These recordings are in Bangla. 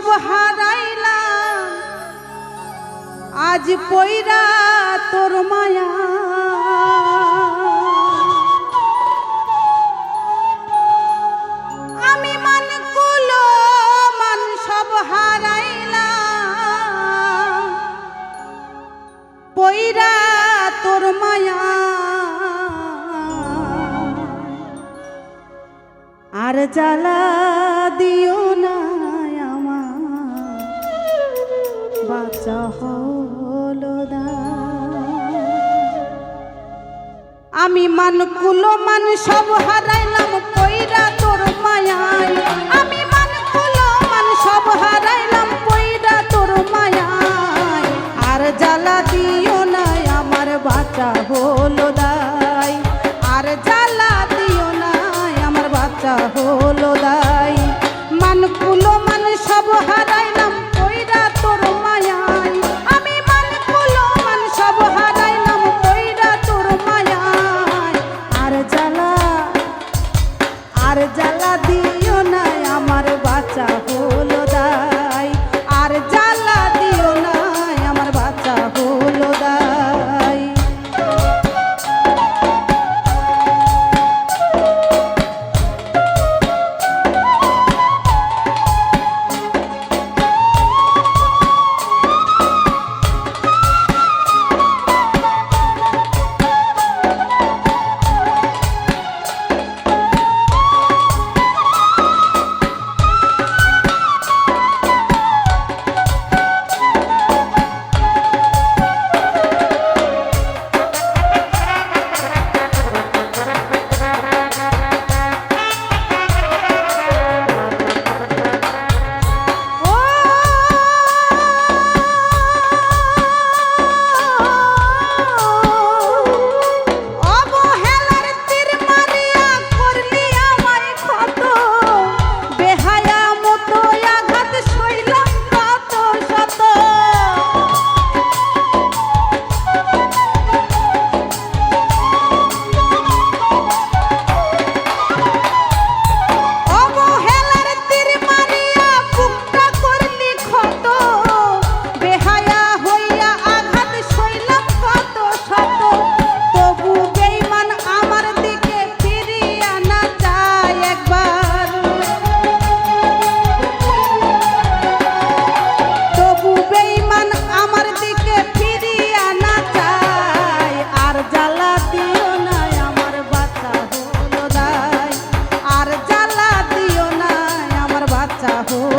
সব হারাইলাম। আজ পইরা তোর মায়া। আমি মান কুলো, মান সব হারাইলাম। পৈরা তোর মায়া। আর জ্বালা দিও আমি মান কুলো মান সব হারাইলাম কইরা তোর মায়াই আমি মান কুলো মান সব হারাইলাম কইরা তোর মায়াই আর জ্বালা দিও না আমার বাচ্চা হলো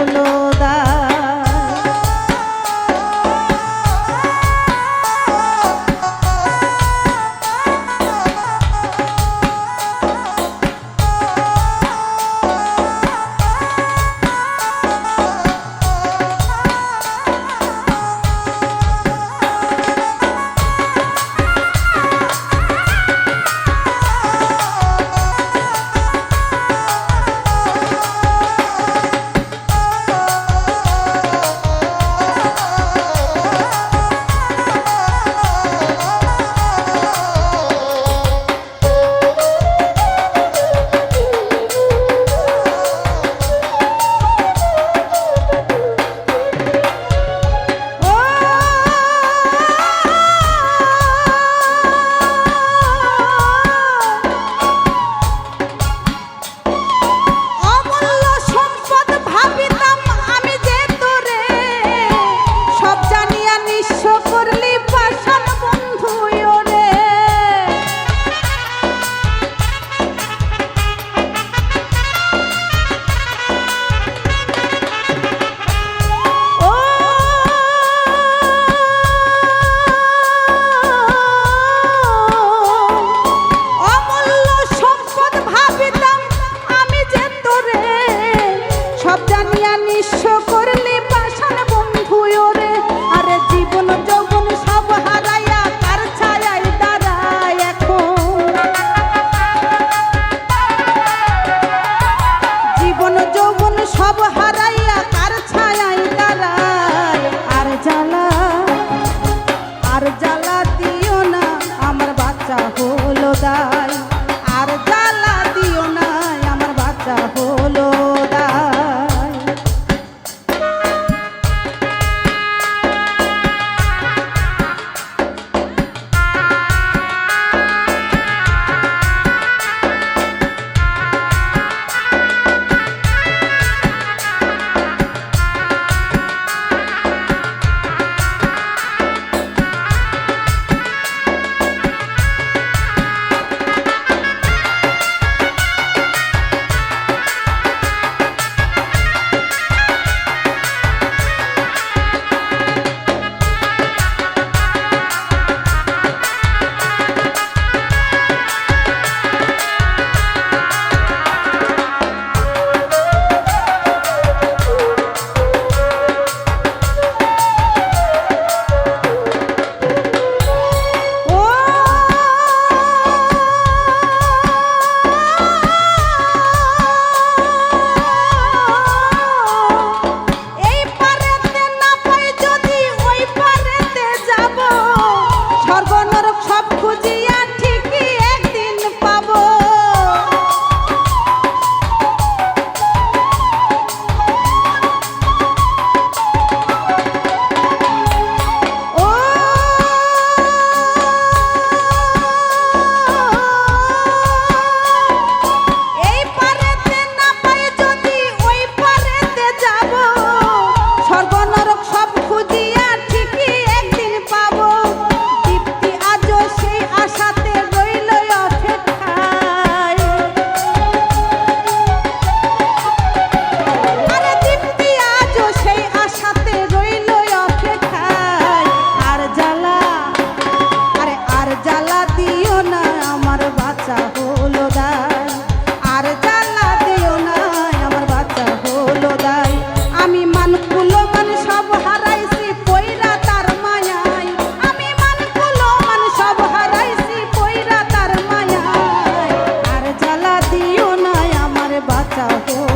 solo. সব হারাইয়া কার ছায়াই দাঁড়ায়। আর জ্বালা আর জ্বালা দিও না, আমার বাচ্চা হলো দায়। আর জ্বালা দিও না, আমার বাচ্চা হলো tell you.